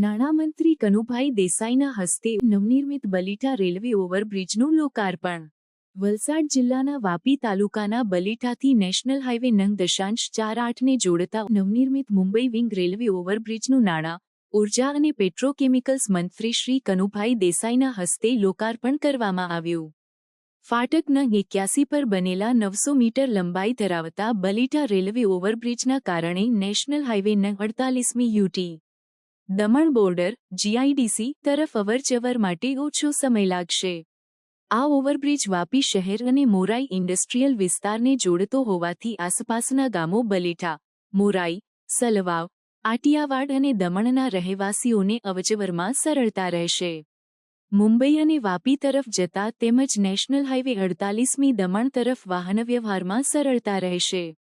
નાણામંત્રી કનુભાઈ દેસાઈના હસ્તે નવનિર્મિત બલીઠા રેલવે ઓવરબ્રિજનું લોકાર્પણ. વલસાડ જિલ્લાના વાપી તાલુકાના બલીઠાથી નેશનલ હાઇવે નંગ દશાંશ ચાર આઠને જોડતા નવનિર્મિત મુંબઈ વિંગ રેલવે ઓવરબ્રિજનું નાણાં, ઊર્જા અને પેટ્રોકેમિકલ્સ મંત્રી શ્રી કનુભાઈ દેસાઈના હસ્તે લોકાર્પણ કરવામાં આવ્યું. ફાટક નંગ એક્યાસી પર બનેલા નવસો મીટર લંબાઈ ધરાવતા બલીઠા રેલવે ઓવરબ્રિજના કારણે નેશનલ હાઇવે નંગ અડતાલીસમી યુટી દમણ બોર્ડર, જીઆઈડીસી તરફ અવરજવર માટે ઓછો સમય લાગશે. આ ઓવરબ્રિજ વાપી શહેર અને મોરાઈ ઇન્ડસ્ટ્રીયલ વિસ્તારને જોડતો હોવાથી આસપાસના ગામો બલેઠા. મોરાઈ, સલવાવ, આટિયાવાડ અને દમણના રહેવાસીઓને અવજવરમાં સરળતા રહેશે. મુંબઈ અને વાપી તરફ જતા તેમજ નેશનલ હાઇવે અડતાલીસમી દમણ તરફ વાહનવ્યવહારમાં સરળતા રહેશે.